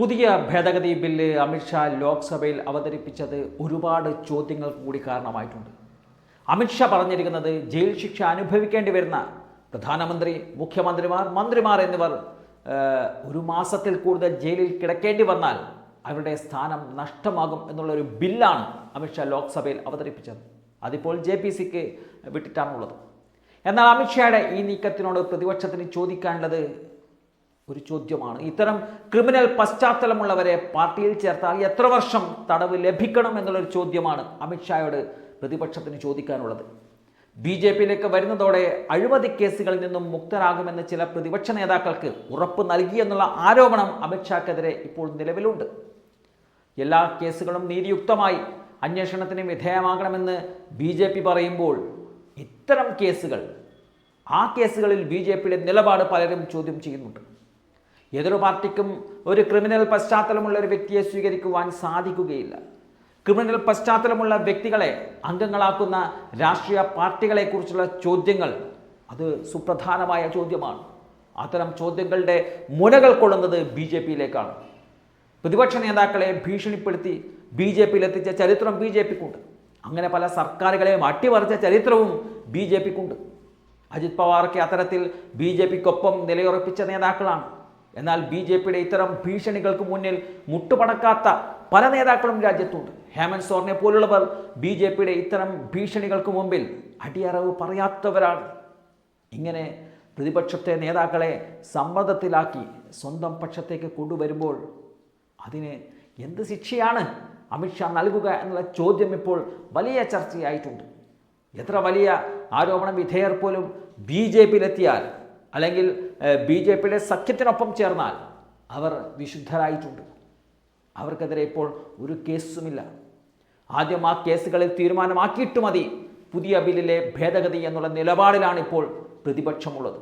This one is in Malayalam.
പുതിയ ഭേദഗതി ബില്ല് അമിത്ഷാ ലോക്സഭയിൽ അവതരിപ്പിച്ചത് ഒരുപാട് ചോദ്യങ്ങൾ കൂടി കാരണമായിട്ടുണ്ട്. അമിത്ഷാ പറഞ്ഞിരിക്കുന്നത് ജയിൽ ശിക്ഷ അനുഭവിക്കേണ്ടി വരുന്ന പ്രധാനമന്ത്രി മുഖ്യമന്ത്രിമാർ മന്ത്രിമാർ എന്നിവർ ഒരു മാസത്തിൽ കൂടുതൽ ജയിലിൽ കിടക്കേണ്ടി വന്നാൽ അവരുടെ സ്ഥാനം നഷ്ടമാകും എന്നുള്ളൊരു ബില്ലാണ് അമിത്ഷാ ലോക്സഭയിൽ അവതരിപ്പിച്ചത്. അതിപ്പോൾ ജെ പി സിക്ക് വിട്ടിട്ടാണുള്ളത്. എന്നാൽ അമിത്ഷായുടെ ഈ നീക്കത്തിനോട് പ്രതിപക്ഷത്തിന് ചോദിക്കാനുള്ളത് ഒരു ചോദ്യമാണ്. ഇത്തരം ക്രിമിനൽ പശ്ചാത്തലമുള്ളവരെ പാർട്ടിയിൽ ചേർത്താൽ എത്ര വർഷം തടവ് ലഭിക്കണം എന്നുള്ളൊരു ചോദ്യമാണ് അമിത്ഷായോട് പ്രതിപക്ഷത്തിന് ചോദിക്കാനുള്ളത്. ബി ജെ പിയിലേക്ക് വരുന്നതോടെ അഴിമതി കേസുകളിൽ നിന്നും മുക്തരാകുമെന്ന് ചില പ്രതിപക്ഷ നേതാക്കൾക്ക് ഉറപ്പ് നൽകിയെന്നുള്ള ആരോപണം അമിത്ഷാക്കെതിരെ ഇപ്പോൾ നിലവിലുണ്ട്. എല്ലാ കേസുകളും നീതിയുക്തമായി അന്വേഷണത്തിന് വിധേയമാകണമെന്ന് ബി ജെ പി പറയുമ്പോൾ ഇത്തരം കേസുകൾ ആ കേസുകളിൽ ബി ജെ പിയുടെ നിലപാട് പലരും ചോദ്യം ചെയ്യുന്നുണ്ട്. ഏതൊരു പാർട്ടിക്കും ഒരു ക്രിമിനൽ പശ്ചാത്തലമുള്ള ഒരു വ്യക്തിയെ സ്വീകരിക്കുവാൻ സാധിക്കുകയില്ല. ക്രിമിനൽ പശ്ചാത്തലമുള്ള വ്യക്തികളെ അംഗങ്ങളാക്കുന്ന രാഷ്ട്രീയ പാർട്ടികളെക്കുറിച്ചുള്ള ചോദ്യങ്ങൾ അത് സുപ്രധാനമായ ചോദ്യമാണ്. അത്തരം ചോദ്യങ്ങളുടെ മുനകൾ കൊള്ളുന്നത് ബി ജെ പിയിലേക്കാണ്. പ്രതിപക്ഷ നേതാക്കളെ ഭീഷണിപ്പെടുത്തി ബി ജെ പിയിൽ എത്തിച്ച ചരിത്രം ബി ജെ പിക്കുണ്ട്. അങ്ങനെ പല സർക്കാരുകളെയും അട്ടിമറിച്ച ചരിത്രവും ബി ജെ പിക്കുണ്ട്. അജിത് പവാറൊക്കെ അത്തരത്തിൽ ബി ജെ പിക്കൊപ്പം നിലയുറപ്പിച്ച നേതാക്കളാണ്. എന്നാൽ ബി ജെ പിയുടെ ഇത്തരം ഭീഷണികൾക്ക് മുന്നിൽ മുട്ടുപടക്കാത്ത പല നേതാക്കളും രാജ്യത്തുണ്ട്. ഹേമന്ത് സോറിനെ പോലുള്ളവർ ബി ജെ പിയുടെ ഇത്തരം ഭീഷണികൾക്ക് മുമ്പിൽ അടിയറവ് പറയാത്തവരാണ്. ഇങ്ങനെ പ്രതിപക്ഷത്തെ നേതാക്കളെ സമ്മർദ്ദത്തിലാക്കി സ്വന്തം പക്ഷത്തേക്ക് കൊണ്ടുവരുമ്പോൾ അതിന് എന്ത് ശിക്ഷയാണ് അമിത്ഷാ നൽകുക എന്നുള്ള ചോദ്യം ഇപ്പോൾ വലിയ ചർച്ചയായിട്ടുണ്ട്. എത്ര വലിയ ആരോപണ വിധേയർ പോലും ബി ജെ പിയിലെത്തിയാൽ അല്ലെങ്കിൽ ബി ജെ പിയുടെ സഖ്യത്തിനൊപ്പം ചേർന്നാൽ അവർ വിശുദ്ധരായിട്ടുണ്ട്. അവർക്കെതിരെ ഇപ്പോൾ ഒരു കേസുമില്ല. ആദ്യം ആ കേസുകളിൽ തീരുമാനമാക്കിയിട്ട് മതി. പുതിയ ബില്ലിലെ ഭേദഗതി എന്നുള്ള നിലപാടിലാണ് ഇപ്പോൾ പ്രതിപക്ഷമുള്ളത്.